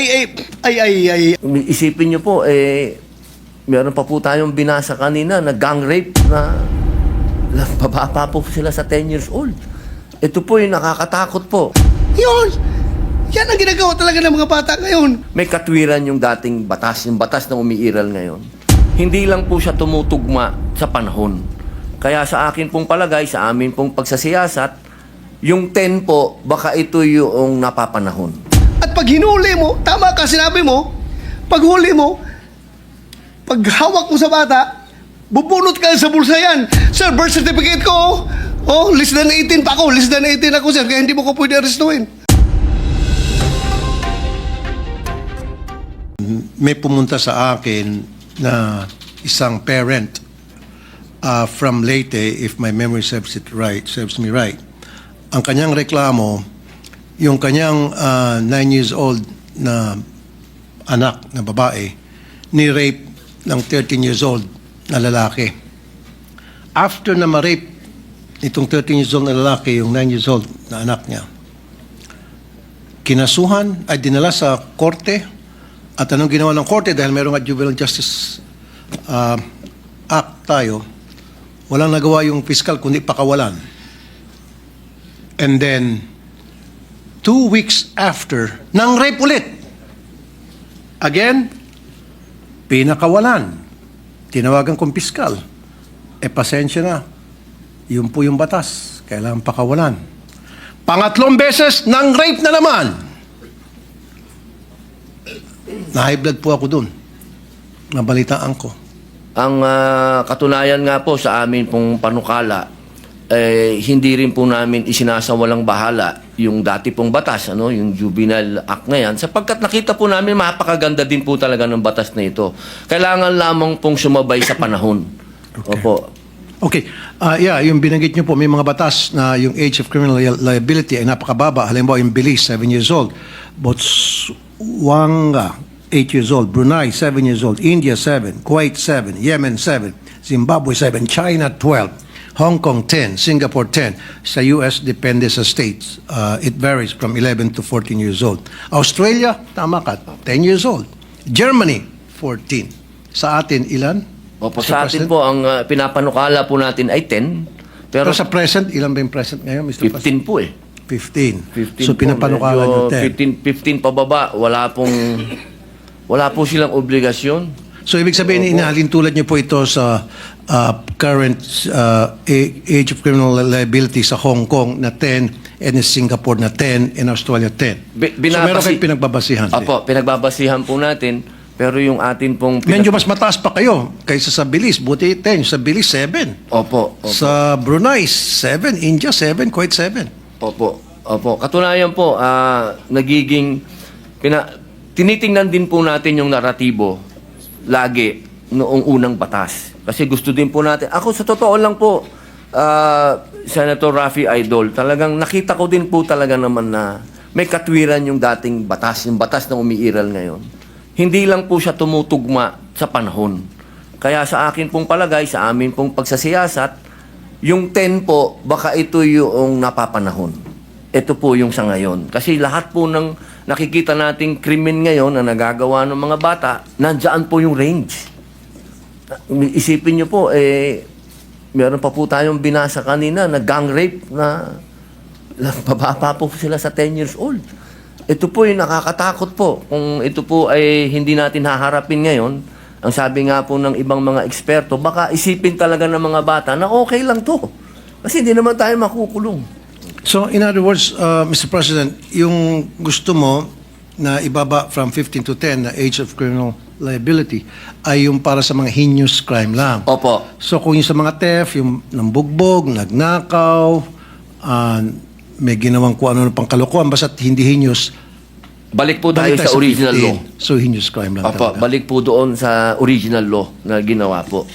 Ay, ay, ay, ay, ay. Isipin nyo po, eh, meron pa po tayong binasa kanina na gang rape na, bababa po sila sa 10 years old. Ito po yung nakakatakot po. Yun! Yan ang ginagawa talaga ng mga bata ngayon. May katwiran yung dating batas, yung batas na umiiral ngayon. Hindi lang po siya tumutugma sa panahon. Kaya sa akin pong palagay, sa amin pong pagsasiyasat, yung 10 po, baka ito yung napapanahon. Pag hinuli mo, tama ka, sinabi mo, pag huli mo, pag hawak mo sa bata, bubunot ka sa bulsa yan. Sir, birth certificate ko, oh. Oh, less than 18 pa ako. Less than 18 ako, sir. Kaya hindi mo ko pwede arrestuin. may pumunta sa akin na isang parent uh, from Leyte, if my memory serves it right, serves me right. Ang kanyang reklamo, yung kanyang uh, nine years old na anak na babae, ni-rape ng 13 years old na lalaki. After na ma-rape itong 13 years old na lalaki, yung 9 years old na anak niya, kinasuhan ay dinala sa korte at anong ginawa ng korte dahil nga Juvenile Justice uh, Act tayo, walang nagawa yung fiscal kundi pakawalan. And then, two weeks after, nang rape ulit. Again, pinakawalan. Tinawagan kong piskal. E pasensya na. Yun po yung batas. Kailangan pakawalan. Pangatlong beses, nang rape na naman. Na-high blood po ako dun. Nabalitaan ko. Ang ah, katunayan nga po sa amin pong panukala, eh, hindi rin po namin isinasawalang bahala yung dati pong batas, ano, yung Juvenile Act na yan, sapagkat nakita po namin mapakaganda din po talaga ng batas na ito. Kailangan lamang pong sumabay sa panahon. Opo. Okay. Ah, yeah, yung binanggit niyo po, may mga batas na yung age of criminal li- liability ay napakababa. Halimbawa, yung Belize, 7 years old. Botswana, 8 years old. Brunei, 7 years old. India, 7. Kuwait, 7. Yemen, 7. Zimbabwe, 7. China, 12. Hong Kong, 10. Singapore, 10. Sa US, depende sa states. Uh, it varies from 11 to 14 years old. Australia, tama ka, 10 years old. Germany, 14. Sa atin, ilan? Opo, sa atin po, ang ah, pinapanukala po natin ay 10, pero Pero sa present, ilan ba yung present ngayon, Mr. 15 President? po eh. 15. 15 So pinapanukala nyo 10. 15, 15 pababa, wala pong, wala po silang obligasyon. So ibig sabihin, inahalin tulad nyo po ito sa uh, current uh, age of criminal liability sa Hong Kong na 10 and in Singapore na 10 and Australia 10. Bi- so meron binabasi- kayong pinagbabasihan. Opo, pinagbabasihan po natin, pero yung atin pong... Medyo mas mataas pa kayo kaysa sa Belize. Buti 10. Sa Belize, 7. Opo, opo, Sa Brunei, 7. India, 7. Kuwait, 7. opo, opo. Katunayan po, ah, nagiging... Pina, tinitingnan din po natin yung naratibo lagi noong unang batas. Kasi gusto din po natin... Ako sa totoo lang po, ah, Senator Rafi Idol, talagang nakita ko din po talaga naman na may katwiran yung dating batas, yung batas na umiiral ngayon. Hindi lang po siya tumutugma sa panahon. Kaya sa akin pong palagay, sa amin pong pagsasiyasat, yung 10 po, baka ito yung napapanahon. Ito po yung sa ngayon. Kasi lahat po ng nakikita nating krimen ngayon na nagagawa ng mga bata, nandyan po yung range. Isipin nyo po, eh, meron pa po tayong binasa kanina na gang rape na bababa po sila sa 10 years old. Ito po yung nakakatakot po. Kung ito po ay hindi natin haharapin ngayon, ang sabi nga po ng ibang mga eksperto, baka isipin talaga ng mga bata na okay lang to. Kasi hindi naman tayo makukulong. So in other words, uh, Mr. President, yung gusto mo na ibaba from 15 to 10 na age of criminal liability ay yung para sa mga heinous crime lang. Opo. So kung yung sa mga theft, yung nambugbog, nagnakaw, uh, may ginawang kung ano pang kalokohan, basta't hindi heinous, Balik po tayo balik sa original law. 15. So heinous crime lang Opo, talaga. balik po doon sa original law na ginawa po.